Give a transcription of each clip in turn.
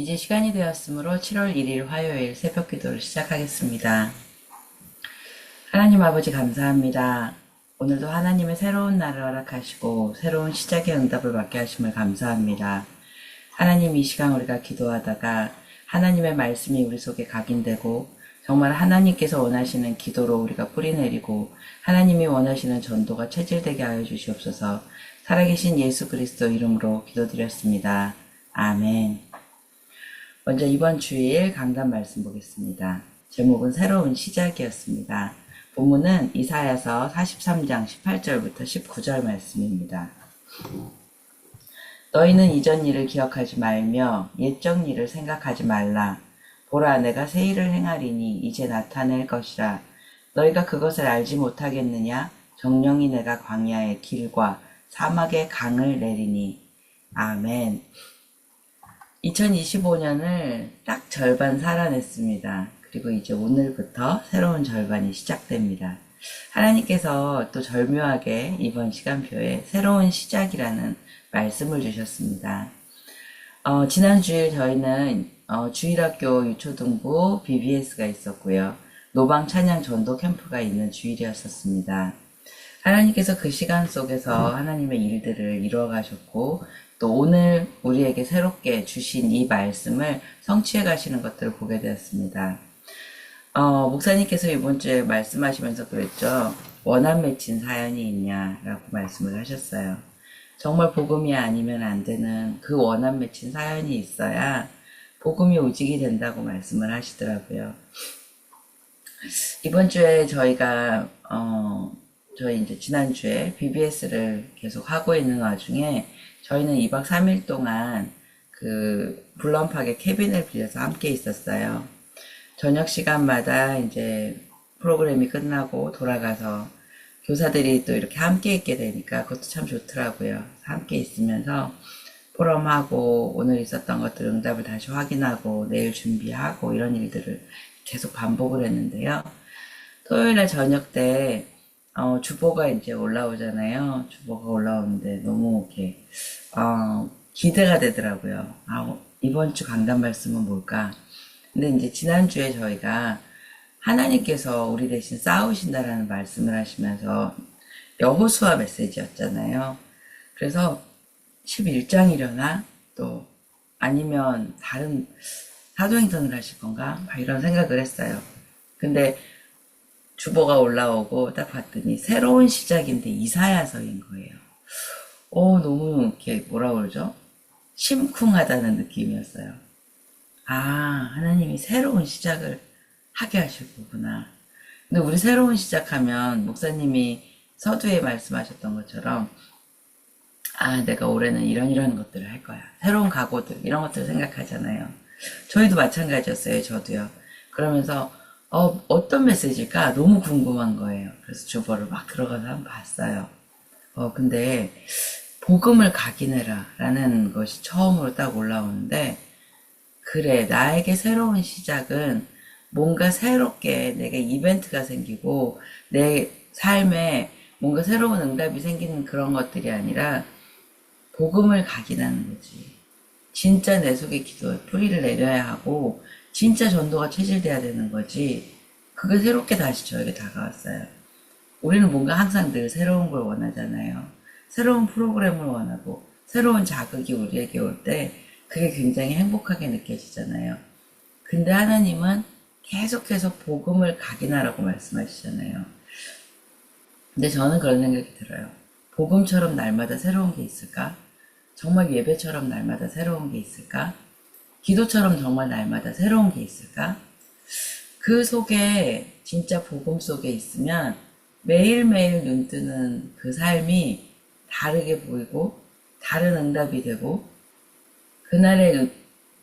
이제 시간이 되었으므로 7월 1일 화요일 새벽 기도를 시작하겠습니다. 하나님 아버지 감사합니다. 오늘도 하나님의 새로운 날을 허락하시고 새로운 시작의 응답을 받게 하심을 감사합니다. 하나님 이 시간 우리가 기도하다가 하나님의 말씀이 우리 속에 각인되고 정말 하나님께서 원하시는 기도로 우리가 뿌리내리고 하나님이 원하시는 전도가 체질되게 하여 주시옵소서 살아계신 예수 그리스도 이름으로 기도드렸습니다. 아멘. 먼저 이번 주일 강단 말씀 보겠습니다. 제목은 새로운 시작이었습니다. 본문은 이사야서 43장 18절부터 19절 말씀입니다. 너희는 이전 일을 기억하지 말며 옛적 일을 생각하지 말라. 보라 내가 새 일을 행하리니 이제 나타낼 것이라. 너희가 그것을 알지 못하겠느냐? 정령이 내가 광야의 길과 사막의 강을 내리니. 아멘. 2025년을 딱 절반 살아냈습니다. 그리고 이제 오늘부터 새로운 절반이 시작됩니다. 하나님께서 또 절묘하게 이번 시간표에 새로운 시작이라는 말씀을 주셨습니다. 어, 지난 주일 저희는 어, 주일학교 유초등부 BBS가 있었고요. 노방 찬양 전도 캠프가 있는 주일이었었습니다. 하나님께서 그 시간 속에서 하나님의 일들을 이루어 가셨고 또 오늘 우리에게 새롭게 주신 이 말씀을 성취해 가시는 것들을 보게 되었습니다. 어, 목사님께서 이번 주에 말씀하시면서 그랬죠. 원한 맺힌 사연이 있냐라고 말씀을 하셨어요. 정말 복음이 아니면 안 되는 그 원한 맺힌 사연이 있어야 복음이 오직이 된다고 말씀을 하시더라고요. 이번 주에 저희가 어, 저희 이제 지난주에 BBS를 계속 하고 있는 와중에 저희는 2박 3일 동안 그 블럼팍의 캐빈을 빌려서 함께 있었어요. 저녁 시간마다 이제 프로그램이 끝나고 돌아가서 교사들이 또 이렇게 함께 있게 되니까 그것도 참 좋더라고요. 함께 있으면서 포럼하고 오늘 있었던 것들 응답을 다시 확인하고 내일 준비하고 이런 일들을 계속 반복을 했는데요. 토요일 날 저녁 때 어, 주보가 이제 올라오잖아요. 주보가 올라오는데 너무 이렇게 어, 기대가 되더라고요. 아, 이번 주 강단 말씀은 뭘까? 근데 이제 지난주에 저희가 하나님께서 우리 대신 싸우신다라는 말씀을 하시면서 여호수아 메시지였잖아요. 그래서 11장이려나? 또 아니면 다른 사도행전을 하실 건가? 막 이런 생각을 했어요. 근데 주보가 올라오고 딱 봤더니 새로운 시작인데 이사야서인 거예요. 오, 너무 이렇게 뭐라 그러죠? 심쿵하다는 느낌이었어요. 아, 하나님이 새로운 시작을 하게 하실 거구나. 근데 우리 새로운 시작하면 목사님이 서두에 말씀하셨던 것처럼 아, 내가 올해는 이런 이런 것들을 할 거야. 새로운 각오들, 이런 것들을 생각하잖아요. 저희도 마찬가지였어요. 저도요. 그러면서 어, 어떤 메시지일까 너무 궁금한 거예요. 그래서 주보를 막 들어가서 한번 봤어요. 어, 근데 복음을 각인해라 라는 것이 처음으로 딱 올라오는데 그래 나에게 새로운 시작은 뭔가 새롭게 내게 이벤트가 생기고 내 삶에 뭔가 새로운 응답이 생기는 그런 것들이 아니라 복음을 각인하는 거지. 진짜 내 속에 기도에 뿌리를 내려야 하고 진짜 전도가 체질돼야 되는 거지. 그게 새롭게 다시 저에게 다가왔어요. 우리는 뭔가 항상 늘 새로운 걸 원하잖아요. 새로운 프로그램을 원하고 새로운 자극이 우리에게 올 때 그게 굉장히 행복하게 느껴지잖아요. 근데 하나님은 계속해서 복음을 각인하라고 말씀하시잖아요. 근데 저는 그런 생각이 들어요. 복음처럼 날마다 새로운 게 있을까? 정말 예배처럼 날마다 새로운 게 있을까? 기도처럼 정말 날마다 새로운 게 있을까? 그 속에 진짜 복음 속에 있으면 매일매일 눈뜨는 그 삶이 다르게 보이고 다른 응답이 되고 그날의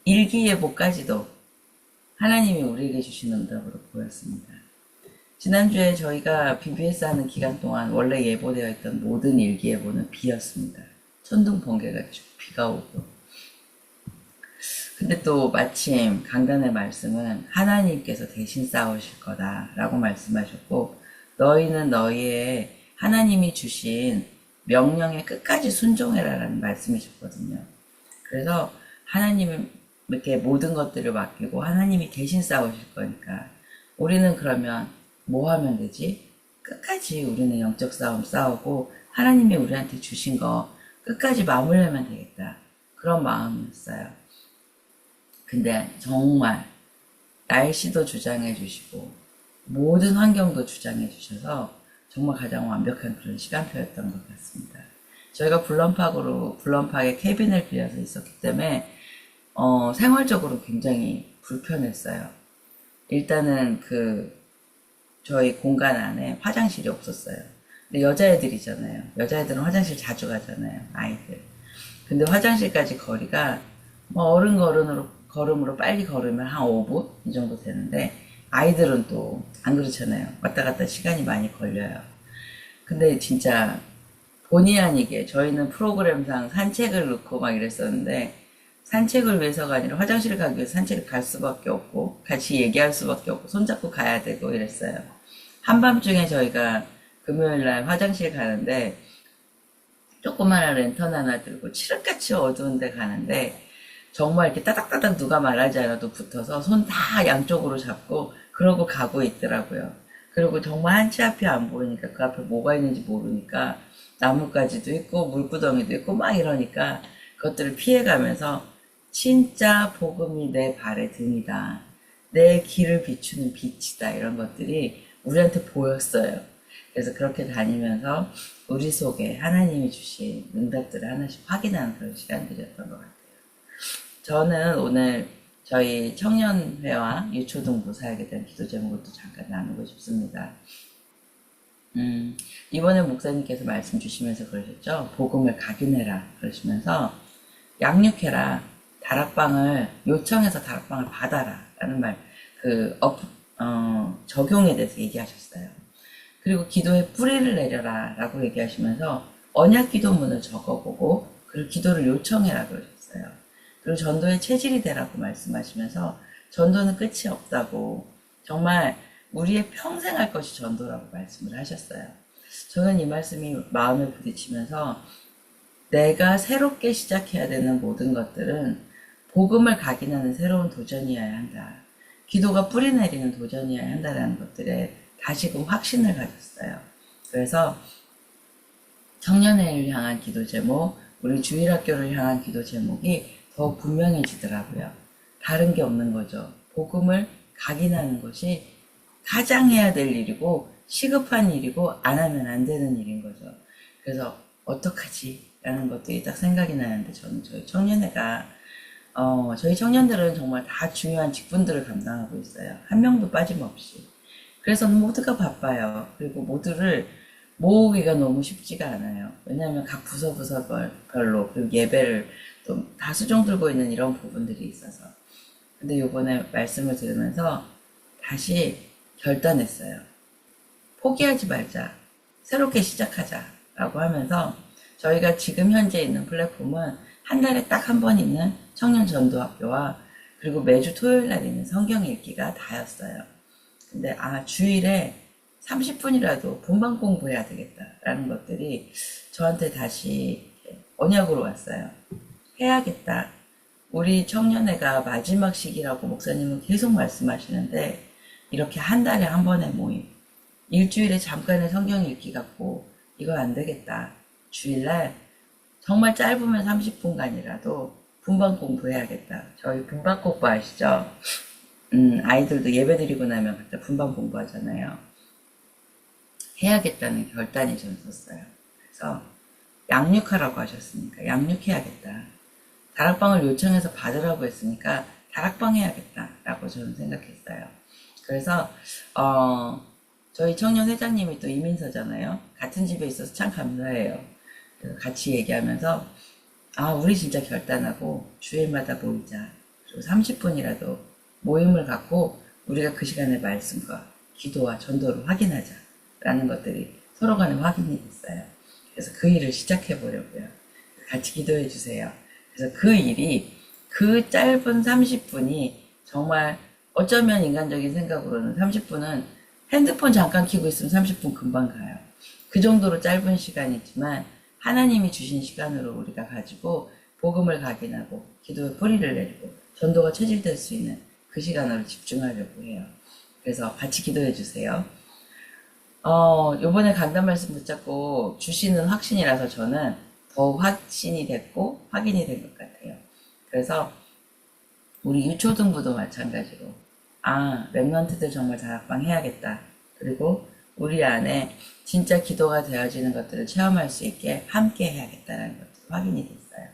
일기예보까지도 하나님이 우리에게 주신 응답으로 보였습니다. 지난주에 저희가 BBS 하는 기간 동안 원래 예보되어 있던 모든 일기예보는 비였습니다. 천둥 번개가 쭉 비가 오고 근데 또 마침 강단의 말씀은 하나님께서 대신 싸우실 거다라고 말씀하셨고 너희는 너희의 하나님이 주신 명령에 끝까지 순종해라라는 말씀이셨거든요. 그래서 하나님의 이렇게 모든 것들을 맡기고 하나님이 대신 싸우실 거니까 우리는 그러면 뭐 하면 되지? 끝까지 우리는 영적 싸움 싸우고 하나님이 우리한테 주신 거 끝까지 마무리하면 되겠다. 그런 마음이었어요. 근데 정말 날씨도 주장해 주시고 모든 환경도 주장해 주셔서 정말 가장 완벽한 그런 시간표였던 것 같습니다. 저희가 블럼팍으로 블럼팍에 캐빈을 빌려서 있었기 때문에 어, 생활적으로 굉장히 불편했어요. 일단은 그 저희 공간 안에 화장실이 없었어요. 근데 여자애들이잖아요. 여자애들은 화장실 자주 가잖아요. 아이들. 근데 화장실까지 거리가 뭐 어른 걸음으로 걸음으로 빨리 걸으면 한 5분 이 정도 되는데 아이들은 또 안 그렇잖아요. 왔다 갔다 시간이 많이 걸려요. 근데 진짜 본의 아니게 저희는 프로그램상 산책을 넣고 막 이랬었는데 산책을 위해서가 아니라 화장실을 가기 위해서 산책을 갈 수밖에 없고 같이 얘기할 수밖에 없고 손잡고 가야 되고 이랬어요. 한밤중에 저희가 금요일 날 화장실 가는데 조그마한 랜턴 하나 들고 칠흑같이 어두운 데 가는데 정말 이렇게 따닥따닥 누가 말하지 않아도 붙어서 손 다 양쪽으로 잡고 그러고 가고 있더라고요. 그리고 정말 한치 앞이 안 보이니까 그 앞에 뭐가 있는지 모르니까 나뭇가지도 있고 물구덩이도 있고 막 이러니까 그것들을 피해가면서 진짜 복음이 내 발의 등이다. 내 길을 비추는 빛이다. 이런 것들이 우리한테 보였어요. 그래서 그렇게 다니면서 우리 속에 하나님이 주신 응답들을 하나씩 확인하는 그런 시간들이었던 것 같아요. 저는 오늘 저희 청년회와 유초등부 사역에 대한 기도 제목을 또 잠깐 나누고 싶습니다. 음, 이번에 목사님께서 말씀 주시면서 그러셨죠? 복음을 각인해라. 그러시면서 양육해라. 다락방을 요청해서 다락방을 받아라. 라는 말, 그, 업, 어, 적용에 대해서 얘기하셨어요. 그리고 기도에 뿌리를 내려라. 라고 얘기하시면서 언약 기도문을 적어보고, 그리고 기도를 요청해라. 그러셨어요. 그리고 전도의 체질이 되라고 말씀하시면서 전도는 끝이 없다고 정말 우리의 평생 할 것이 전도라고 말씀을 하셨어요. 저는 이 말씀이 마음에 부딪히면서 내가 새롭게 시작해야 되는 모든 것들은 복음을 각인하는 새로운 도전이어야 한다. 기도가 뿌리 내리는 도전이어야 한다라는 것들에 다시금 확신을 가졌어요. 그래서 청년회를 향한 기도 제목, 우리 주일학교를 향한 기도 제목이 더 분명해지더라고요. 다른 게 없는 거죠. 복음을 각인하는 것이 가장 해야 될 일이고 시급한 일이고 안 하면 안 되는 일인 거죠. 그래서 어떡하지? 라는 것들이 딱 생각이 나는데 저는 저희 청년회가 어, 저희 청년들은 정말 다 중요한 직분들을 감당하고 있어요. 한 명도 빠짐없이. 그래서 모두가 바빠요. 그리고 모두를 모으기가 너무 쉽지가 않아요. 왜냐하면 각 부서 부서별로 그리고 예배를 또 다 수종 들고 있는 이런 부분들이 있어서. 근데 요번에 말씀을 들으면서 다시 결단했어요. 포기하지 말자. 새롭게 시작하자 라고 하면서 저희가 지금 현재 있는 플랫폼은 한 달에 딱 한 번 있는 청년 전도학교와 그리고 매주 토요일 날 있는 성경 읽기가 다였어요. 근데 아 주일에 30분이라도 본방 공부해야 되겠다라는 것들이 저한테 다시 언약으로 왔어요. 해야겠다. 우리 청년회가 마지막 시기라고 목사님은 계속 말씀하시는데 이렇게 한 달에 한 번의 모임 일주일에 잠깐의 성경 읽기 갖고 이거 안 되겠다. 주일날 정말 짧으면 30분간이라도 분반 공부해야겠다. 저희 분반 공부 아시죠? 음, 아이들도 예배 드리고 나면 각자 분반 공부하잖아요. 해야겠다는 결단이 좀 섰어요. 그래서 양육하라고 하셨으니까 양육해야겠다. 다락방을 요청해서 받으라고 했으니까 다락방 해야겠다라고 저는 생각했어요. 그래서 어, 저희 청년 회장님이 또 이민서잖아요. 같은 집에 있어서 참 감사해요. 그래서 같이 얘기하면서 아 우리 진짜 결단하고 주일마다 모이자. 그리고 30분이라도 모임을 갖고 우리가 그 시간에 말씀과 기도와 전도를 확인하자 라는 것들이 서로 간에 확인이 됐어요. 그래서 그 일을 시작해 보려고요. 같이 기도해 주세요. 그래서 그 일이 그 짧은 30분이 정말 어쩌면 인간적인 생각으로는 30분은 핸드폰 잠깐 켜고 있으면 30분 금방 가요. 그 정도로 짧은 시간이지만 하나님이 주신 시간으로 우리가 가지고 복음을 각인하고 기도의 뿌리를 내리고 전도가 체질될 수 있는 그 시간으로 집중하려고 해요. 그래서 같이 기도해 주세요. 어, 요번에 강단 말씀 붙잡고 주시는 확신이라서 저는 더욱 확신이 됐고 확인이 된 것 같아요. 그래서 우리 유초등부도 마찬가지로 아 랩런트들 정말 다락방 해야겠다. 그리고 우리 안에 진짜 기도가 되어지는 것들을 체험할 수 있게 함께 해야겠다는 것도 확인이 됐어요.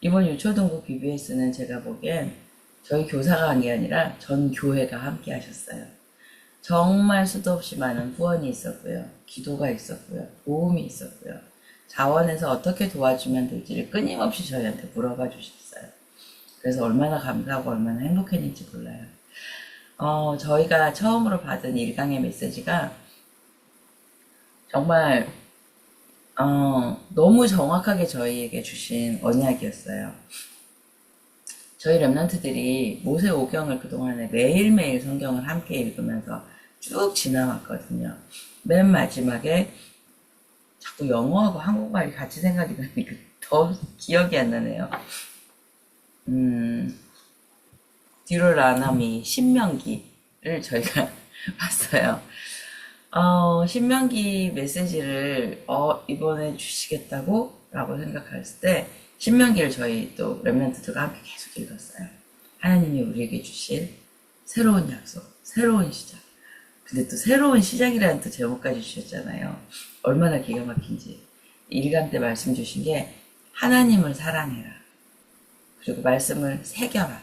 이번 유초등부 BBS는 제가 보기엔 저희 교사가 한 게 아니라 전 교회가 함께 하셨어요. 정말 수도 없이 많은 후원이 있었고요. 기도가 있었고요. 도움이 있었고요. 자원에서 어떻게 도와주면 될지를 끊임없이 저희한테 물어봐 주셨어요. 그래서 얼마나 감사하고 얼마나 행복했는지 몰라요. 어, 저희가 처음으로 받은 일강의 메시지가 정말 어, 너무 정확하게 저희에게 주신 언약이었어요. 저희 랩런트들이 모세 오경을 그동안에 매일매일 성경을 함께 읽으면서 쭉 지나왔거든요. 맨 마지막에 자꾸 영어하고 한국말이 같이 생각이 나니까 더 기억이 안 나네요. 음, 듀로라나미 신명기를 저희가 봤어요. 어, 신명기 메시지를 어, 이번에 주시겠다고? 라고 생각했을 때 신명기를 저희 또 랩런트들과 함께 계속 읽었어요. 하나님이 우리에게 주실 새로운 약속, 새로운 시작. 근데 또 새로운 시작이라는 또 제목까지 주셨잖아요. 얼마나 기가 막힌지. 일간 때 말씀 주신 게 하나님을 사랑해라. 그리고 말씀을 새겨라.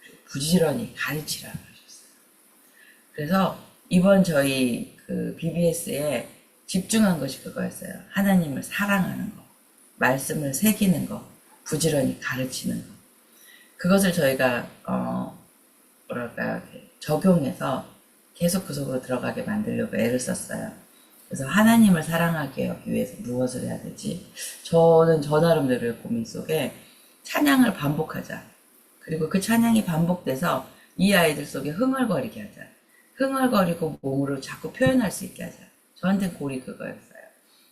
그리고 부지런히 가르치라 하셨어요. 그래서 이번 저희 그 BBS에 집중한 것이 그거였어요. 하나님을 사랑하는 거, 말씀을 새기는 거, 부지런히 가르치는 거. 그것을 저희가 어 뭐랄까 적용해서 계속 그 속으로 들어가게 만들려고 애를 썼어요. 그래서 하나님을 사랑하게 하기 위해서 무엇을 해야 되지? 저는 저 나름대로의 고민 속에 찬양을 반복하자. 그리고 그 찬양이 반복돼서 이 아이들 속에 흥얼거리게 하자. 흥얼거리고 몸으로 자꾸 표현할 수 있게 하자. 저한테 골이 그거였어요.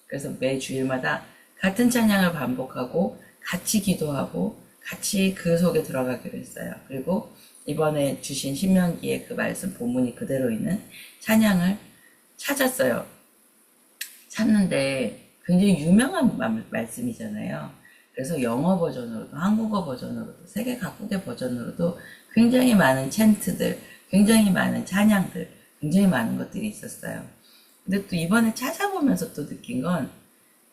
그래서 매 주일마다 같은 찬양을 반복하고 같이 기도하고 같이 그 속에 들어가기로 했어요. 그리고 이번에 주신 신명기의 그 말씀 본문이 그대로 있는 찬양을 찾았어요. 찾는데 굉장히 유명한 마- 말씀이잖아요. 그래서 영어 버전으로도 한국어 버전으로도 세계 각국의 버전으로도 굉장히 많은 챈트들, 굉장히 많은 찬양들, 굉장히 많은 것들이 있었어요. 근데 또 이번에 찾아보면서 또 느낀 건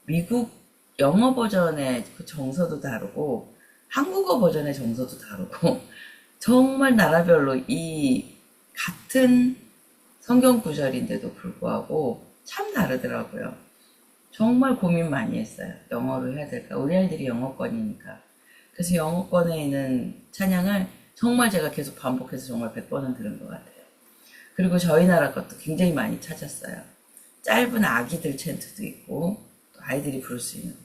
미국 영어 버전의 그 정서도 다르고 한국어 버전의 정서도 다르고 정말 나라별로 이 같은 성경 구절인데도 불구하고 참 다르더라고요. 정말 고민 많이 했어요. 영어로 해야 될까? 우리 아이들이 영어권이니까. 그래서 영어권에 있는 찬양을 정말 제가 계속 반복해서 정말 100번은 들은 것 같아요. 그리고 저희 나라 것도 굉장히 많이 찾았어요. 짧은 아기들 챈트도 있고, 또 아이들이 부를 수 있는 것도.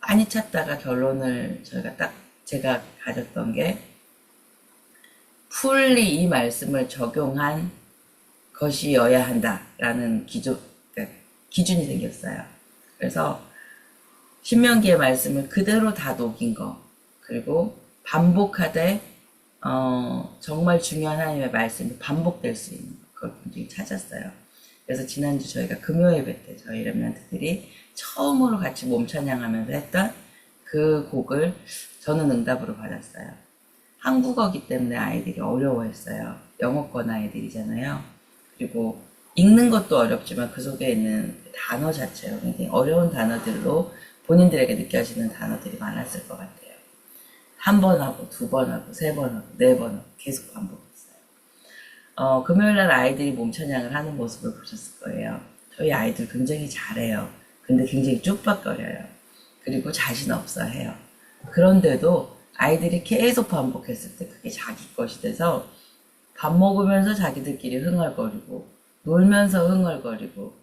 많이 찾다가 결론을 저희가 딱 제가 가졌던 게, 풀리 이 말씀을 적용한 것이어야 한다라는 기준, 그러니까 기준이 생겼어요. 그래서 신명기의 말씀을 그대로 다 녹인 거, 그리고 반복하되 어, 정말 중요한 하나님의 말씀이 반복될 수 있는 거, 그걸 굉장히 찾았어요. 그래서 지난주 저희가 금요 예배 때 저희 랩런트들이 처음으로 같이 몸 찬양하면서 했던 그 곡을 저는 응답으로 받았어요. 한국어기 때문에 아이들이 어려워했어요. 영어권 아이들이잖아요. 그리고 읽는 것도 어렵지만 그 속에 있는 단어 자체가 굉장히 어려운 단어들로 본인들에게 느껴지는 단어들이 많았을 것 같아요. 한 번 하고, 두 번 하고, 세 번 하고, 네 번 하고, 계속 반복했어요. 어, 금요일 날 아이들이 몸찬양을 하는 모습을 보셨을 거예요. 저희 아이들 굉장히 잘해요. 근데 굉장히 쭈뼛거려요. 그리고 자신 없어 해요. 그런데도 아이들이 계속 반복했을 때 그게 자기 것이 돼서 밥 먹으면서 자기들끼리 흥얼거리고 놀면서 흥얼거리고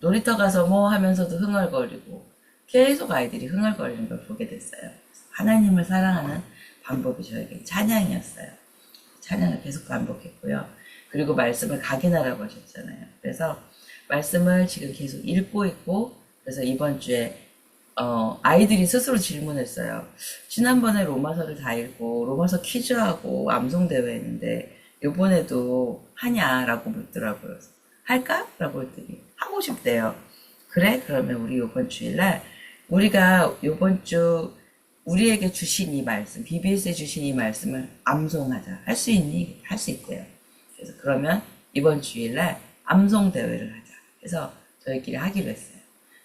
놀이터 가서 뭐 하면서도 흥얼거리고 계속 아이들이 흥얼거리는 걸 보게 됐어요. 하나님을 사랑하는 방법이 저에게 찬양이었어요. 찬양을 계속 반복했고요. 그리고 말씀을 각인하라고 하셨잖아요. 그래서 말씀을 지금 계속 읽고 있고 그래서 이번 주에 어, 아이들이 스스로 질문했어요. 지난번에 로마서를 다 읽고 로마서 퀴즈하고 암송대회 했는데 이번에도 하냐라고 묻더라고요. 할까? 라고 했더니 하고 싶대요. 그래? 그러면 우리 이번 주일날 우리가 이번 주 우리에게 주신 이 말씀, BBS에 주신 이 말씀을 암송하자. 할 수 있니? 할 수 있대요. 그래서 그러면 이번 주일날 암송 대회를 하자. 그래서 저희끼리 하기로 했어요.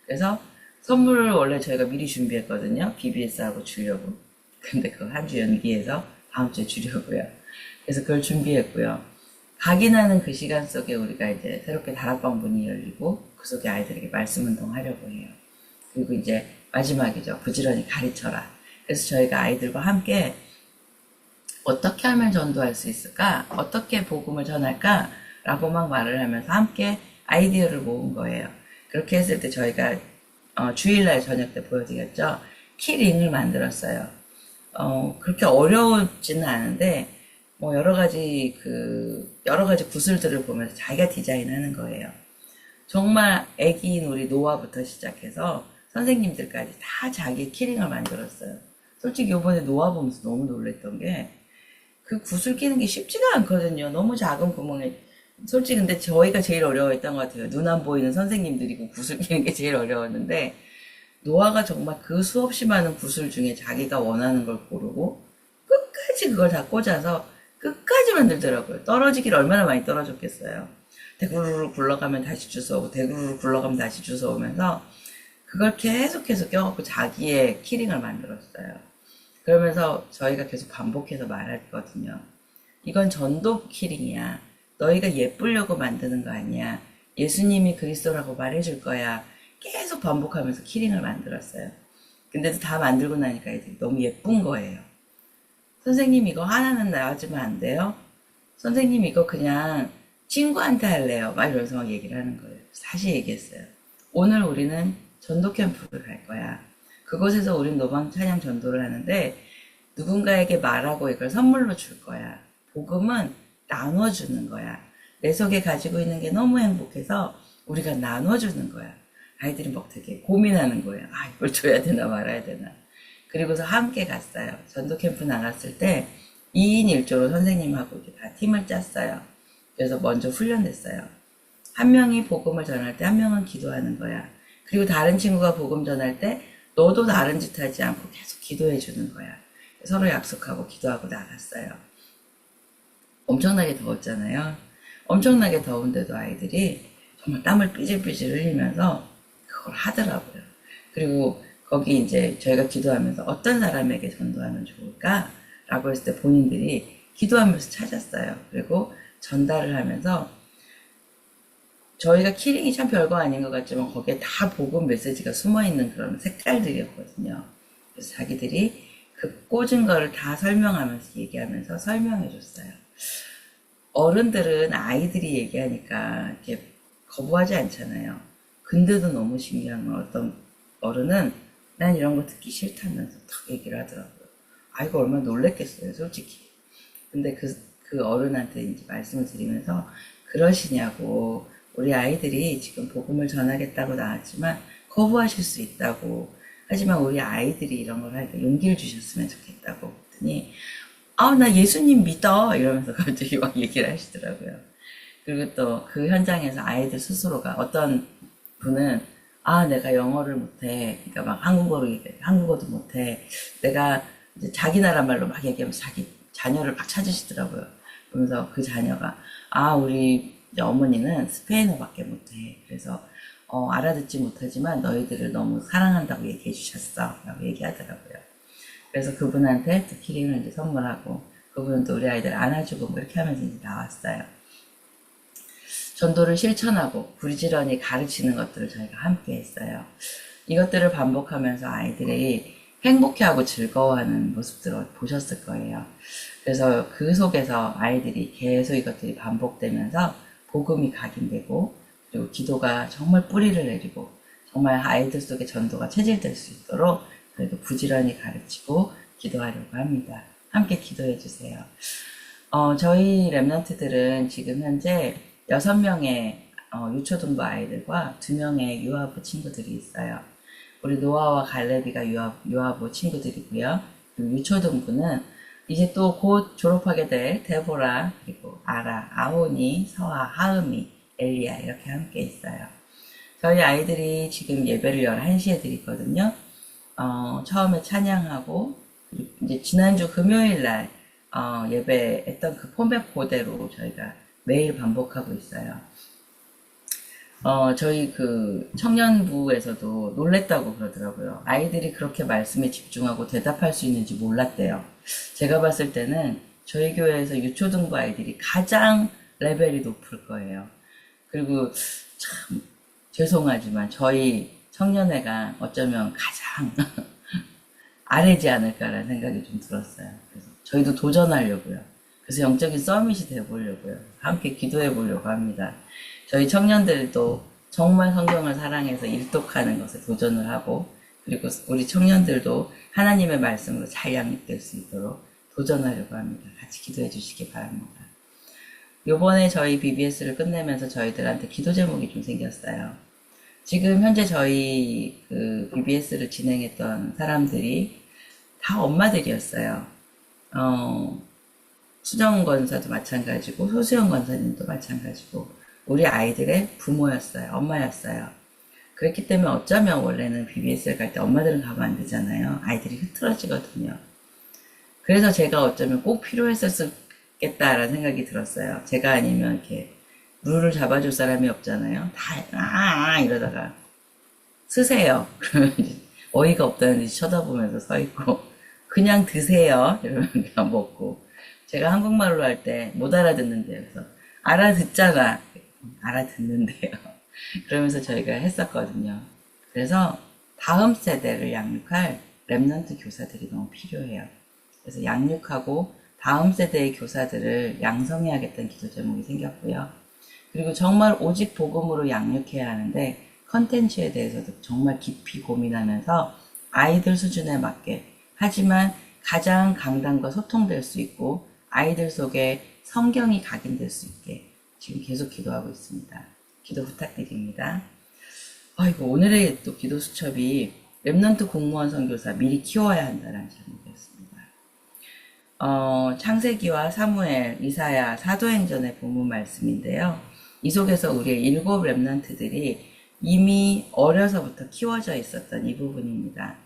그래서 선물을 원래 저희가 미리 준비했거든요. BBS하고 주려고. 근데 그거 한 주 연기해서 다음 주에 주려고요. 그래서 그걸 준비했고요. 각인하는 그 시간 속에 우리가 이제 새롭게 다락방 문이 열리고 그 속에 아이들에게 말씀 운동 하려고 해요. 그리고 이제 마지막이죠. 부지런히 가르쳐라. 그래서 저희가 아이들과 함께 어떻게 하면 전도할 수 있을까? 어떻게 복음을 전할까? 라고 막 말을 하면서 함께 아이디어를 모은 거예요. 그렇게 했을 때 저희가 어, 주일날 저녁 때 보여드렸죠. 키링을 만들었어요. 어, 그렇게 어려웠지는 않은데 뭐 여러 가지 그 여러 가지 구슬들을 보면서 자기가 디자인하는 거예요. 정말 애기인 우리 노아부터 시작해서 선생님들까지 다 자기 키링을 만들었어요. 솔직히 요번에 노아 보면서 너무 놀랬던 게 그 구슬 끼는 게 쉽지가 않거든요. 너무 작은 구멍에. 솔직히 근데 저희가 제일 어려워했던 것 같아요. 눈 안 보이는 선생님들이 그 구슬 끼는 게 제일 어려웠는데 노아가 정말 그 수없이 많은 구슬 중에 자기가 원하는 걸 고르고 끝까지 그걸 다 꽂아서 끝까지 만들더라고요. 떨어지길 얼마나 많이 떨어졌겠어요. 대구르르 굴러가면 다시 주워오고 대구르르 굴러가면 다시 주워오면서 그걸 계속해서 껴갖고 자기의 키링을 만들었어요. 그러면서 저희가 계속 반복해서 말했거든요. 이건 전도 키링이야. 너희가 예쁘려고 만드는 거 아니야. 예수님이 그리스도라고 말해줄 거야. 계속 반복하면서 키링을 만들었어요. 근데도 다 만들고 나니까 애들이 너무 예쁜 거예요. 선생님 이거 하나는 나와주면 안 돼요? 선생님 이거 그냥 친구한테 할래요. 막 이러면서 막 얘기를 하는 거예요. 다시 얘기했어요. 오늘 우리는 전도 캠프를 갈 거야. 그곳에서 우린 노방 찬양 전도를 하는데 누군가에게 말하고 이걸 선물로 줄 거야. 복음은 나눠주는 거야. 내 속에 가지고 있는 게 너무 행복해서 우리가 나눠주는 거야. 아이들이 막 되게 고민하는 거예요. 아, 이걸 줘야 되나 말아야 되나. 그리고서 함께 갔어요. 전도 캠프 나갔을 때 2인 1조로 선생님하고 다 팀을 짰어요. 그래서 먼저 훈련됐어요. 한 명이 복음을 전할 때 한 명은 기도하는 거야. 그리고 다른 친구가 복음 전할 때 너도 다른 짓 하지 않고 계속 기도해 주는 거야. 서로 약속하고 기도하고 나갔어요. 엄청나게 더웠잖아요. 엄청나게 더운데도 아이들이 정말 땀을 삐질삐질 흘리면서 그걸 하더라고요. 그리고 거기 이제 저희가 기도하면서 어떤 사람에게 전도하면 좋을까? 라고 했을 때 본인들이 기도하면서 찾았어요. 그리고 전달을 하면서 저희가 키링이 참 별거 아닌 것 같지만 거기에 다 복음 메시지가 숨어 있는 그런 색깔들이었거든요. 그래서 자기들이 그 꽂은 거를 다 설명하면서 얘기하면서 설명해 줬어요. 어른들은 아이들이 얘기하니까 이렇게 거부하지 않잖아요. 근데도 너무 신기한 건 어떤 어른은 난 이런 거 듣기 싫다면서 탁 얘기를 하더라고요. 아이가 얼마나 놀랬겠어요, 솔직히. 근데 그, 그 어른한테 이제 말씀을 드리면서 그러시냐고 우리 아이들이 지금 복음을 전하겠다고 나왔지만 거부하실 수 있다고. 하지만 우리 아이들이 이런 걸 하니까 용기를 주셨으면 좋겠다고 했더니 아, 나 예수님 믿어! 이러면서 갑자기 막 얘기를 하시더라고요. 그리고 또 그 현장에서 아이들 스스로가 어떤 분은 아, 내가 영어를 못해. 그러니까 막 한국어로. 한국어도 못해. 내가 이제 자기 나라 말로 막 얘기하면서 자기 자녀를 막 찾으시더라고요. 그러면서 그 자녀가 아, 우리 어머니는 스페인어밖에 못해. 그래서 어, 알아듣지 못하지만 너희들을 너무 사랑한다고 얘기해 주셨어. 라고 얘기하더라고요. 그래서 그분한테 또 키링을 이제 선물하고 그분은 또 우리 아이들 안아주고 뭐 이렇게 하면서 이제 나왔어요. 전도를 실천하고 부지런히 가르치는 것들을 저희가 함께 했어요. 이것들을 반복하면서 아이들이 행복해하고 즐거워하는 모습들을 보셨을 거예요. 그래서 그 속에서 아이들이 계속 이것들이 반복되면서 복음이 각인되고 그리고 기도가 정말 뿌리를 내리고 정말 아이들 속에 전도가 체질될 수 있도록 저희도 부지런히 가르치고 기도하려고 합니다. 함께 기도해 주세요. 어, 저희 랩런트들은 지금 현재 6명의 어, 유초등부 아이들과 2명의 유아부 친구들이 있어요. 우리 노아와 갈레비가 유아, 유아부 친구들이고요. 유초등부는 이제 또 곧 졸업하게 될 데보라, 그리고 아라, 아오니, 서아, 하음이, 엘리야 이렇게 함께 있어요. 저희 아이들이 지금 예배를 11시에 드리거든요. 어, 처음에 찬양하고, 이제 지난주 금요일 날, 어, 예배했던 그 포맷 그대로 저희가 매일 반복하고 있어요. 어, 저희 그 청년부에서도 놀랬다고 그러더라고요. 아이들이 그렇게 말씀에 집중하고 대답할 수 있는지 몰랐대요. 제가 봤을 때는 저희 교회에서 유초등부 아이들이 가장 레벨이 높을 거예요. 그리고 참 죄송하지만 저희 청년회가 어쩌면 가장 아래지 않을까라는 생각이 좀 들었어요. 그래서 저희도 도전하려고요. 그래서 영적인 서밋이 되보려고요. 함께 기도해 보려고 합니다. 저희 청년들도 정말 성경을 사랑해서 일독하는 것에 도전을 하고 그리고 우리 청년들도 하나님의 말씀으로 잘 양육될 수 있도록 도전하려고 합니다. 같이 기도해 주시기 바랍니다. 요번에 저희 BBS를 끝내면서 저희들한테 기도 제목이 좀 생겼어요. 지금 현재 저희 그 BBS를 진행했던 사람들이 다 엄마들이었어요. 어, 수정 권사도 마찬가지고 소수영 권사님도 마찬가지고 우리 아이들의 부모였어요. 엄마였어요. 그렇기 때문에 어쩌면 원래는 BBS를 갈때 엄마들은 가면 안 되잖아요. 아이들이 흐트러지거든요. 그래서 제가 어쩌면 꼭 필요했었겠다라는 생각이 들었어요. 제가 아니면 이렇게 룰을 잡아줄 사람이 없잖아요. 다, 아, 아, 이러다가 쓰세요. 그러면 어이가 없다는 듯이 쳐다보면서 서 있고, 그냥 드세요. 이러면 그냥 먹고. 제가 한국말로 할 때 못 알아듣는데요. 그래서 알아듣잖아. 알아듣는데요. 그러면서 저희가 했었거든요. 그래서 다음 세대를 양육할 랩넌트 교사들이 너무 필요해요. 그래서 양육하고 다음 세대의 교사들을 양성해야겠다는 기도 제목이 생겼고요. 그리고 정말 오직 복음으로 양육해야 하는데 컨텐츠에 대해서도 정말 깊이 고민하면서 아이들 수준에 맞게 하지만 가장 강단과 소통될 수 있고 아이들 속에 성경이 각인될 수 있게 지금 계속 기도하고 있습니다. 기도 부탁드립니다. 아이고 오늘의 또 기도 수첩이 랩넌트 공무원 선교사 미리 키워야 한다는 제목이었습니다. 어, 창세기와 사무엘, 이사야, 사도행전의 본문 말씀인데요. 이 속에서 우리의 일곱 랩넌트들이 이미 어려서부터 키워져 있었던 이 부분입니다.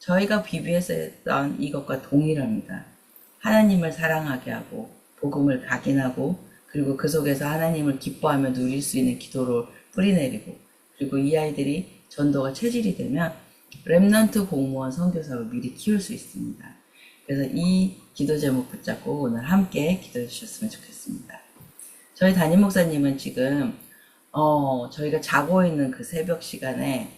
저희가 BB에서 했던 이것과 동일합니다. 하나님을 사랑하게 하고 복음을 각인하고 그리고 그 속에서 하나님을 기뻐하며 누릴 수 있는 기도를 뿌리내리고 그리고 이 아이들이 전도가 체질이 되면 랩넌트 공무원 선교사로 미리 키울 수 있습니다. 그래서 이 기도 제목 붙잡고 오늘 함께 기도해 주셨으면 좋겠습니다. 저희 담임 목사님은 지금 어, 저희가 자고 있는 그 새벽 시간에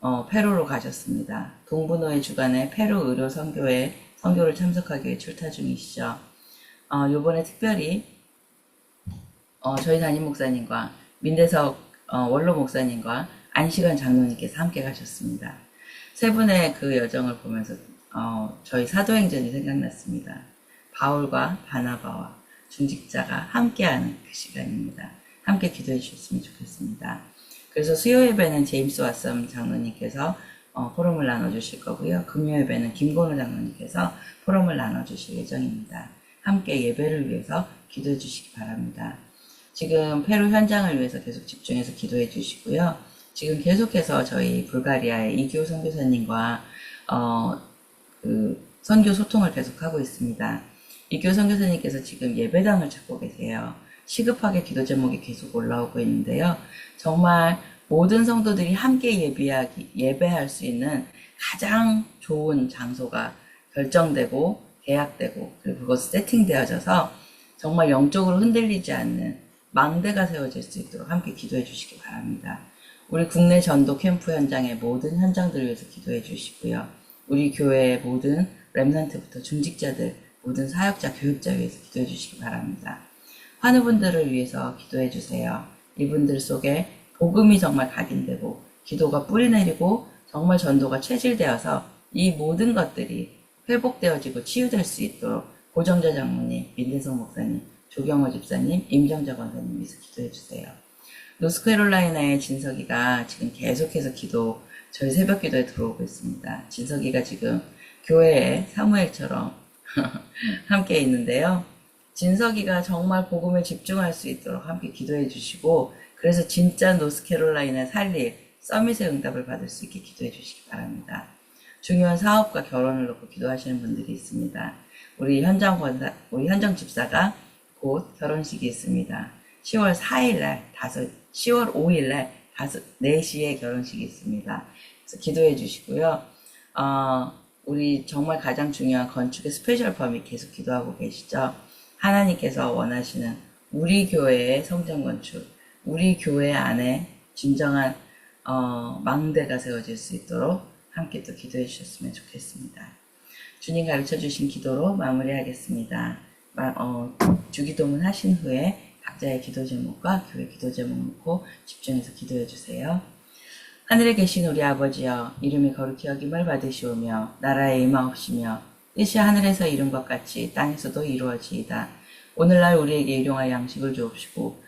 어, 페루로 가셨습니다. 동부노예 주간에 페루 의료 선교회 선교를 참석하기 위해 출타 중이시죠. 어, 요번에 특별히 어, 저희 담임 목사님과 민대석 어, 원로 목사님과 안시관 장로님께서 함께 가셨습니다. 세 분의 그 여정을 보면서 어, 저희 사도행전이 생각났습니다. 바울과 바나바와 중직자가 함께하는 그 시간입니다. 함께 기도해 주셨으면 좋겠습니다. 그래서 수요 예배는 제임스 왓썸 장로님께서 어, 포럼을 나눠주실 거고요. 금요 예배는 김건우 장로님께서 포럼을 나눠주실 예정입니다. 함께 예배를 위해서 기도해 주시기 바랍니다. 지금 페루 현장을 위해서 계속 집중해서 기도해 주시고요. 지금 계속해서 저희 불가리아의 이교 선교사님과 어, 그 선교 소통을 계속하고 있습니다. 이교 선교사님께서 지금 예배당을 찾고 계세요. 시급하게 기도 제목이 계속 올라오고 있는데요. 정말 모든 성도들이 함께 예배하기, 예배할 수 있는 가장 좋은 장소가 결정되고 계약되고 그리고 그것이 세팅되어져서 정말 영적으로 흔들리지 않는 망대가 세워질 수 있도록 함께 기도해 주시기 바랍니다. 우리 국내 전도 캠프 현장의 모든 현장들을 위해서 기도해 주시고요. 우리 교회의 모든 랩런트부터 중직자들, 모든 사역자, 교육자 위해서 기도해 주시기 바랍니다. 환우분들을 위해서 기도해 주세요. 이분들 속에 복음이 정말 각인되고 기도가 뿌리 내리고 정말 전도가 체질되어서 이 모든 것들이 회복되어지고 치유될 수 있도록 고정자 장모님, 민대성 목사님, 조경호 집사님, 임정자 권사님께서 기도해 주세요. 노스캐롤라이나의 진석이가 지금 계속해서 기도 저희 새벽 기도에 들어오고 있습니다. 진석이가 지금 교회에 사무엘처럼 함께 있는데요. 진석이가 정말 복음에 집중할 수 있도록 함께 기도해 주시고 그래서 진짜 노스캐롤라이나 살릴 서밋의 응답을 받을 수 있게 기도해 주시기 바랍니다. 중요한 사업과 결혼을 놓고 기도하시는 분들이 있습니다. 우리 현장 권사, 우리 현정 집사가 곧 결혼식이 있습니다. 10월 4일 날 다섯, 10월 5일 날 다섯, 4시에 결혼식이 있습니다. 그래서 기도해 주시고요. 어, 우리 정말 가장 중요한 건축의 스페셜 펌이 계속 기도하고 계시죠. 하나님께서 원하시는 우리 교회의 성장 건축, 우리 교회 안에 진정한 어, 망대가 세워질 수 있도록 함께 또 기도해 주셨으면 좋겠습니다. 주님 가르쳐 주신 기도로 마무리하겠습니다. 마- 어, 주기도문 하신 후에 각자의 기도 제목과 교회 기도 제목 놓고 집중해서 기도해 주세요. 하늘에 계신 우리 아버지여 이름이 거룩히 여김을 받으시오며 나라의 임하옵시며 뜻이 하늘에서 이룬 것 같이 땅에서도 이루어지이다. 오늘날 우리에게 일용할 양식을 주옵시고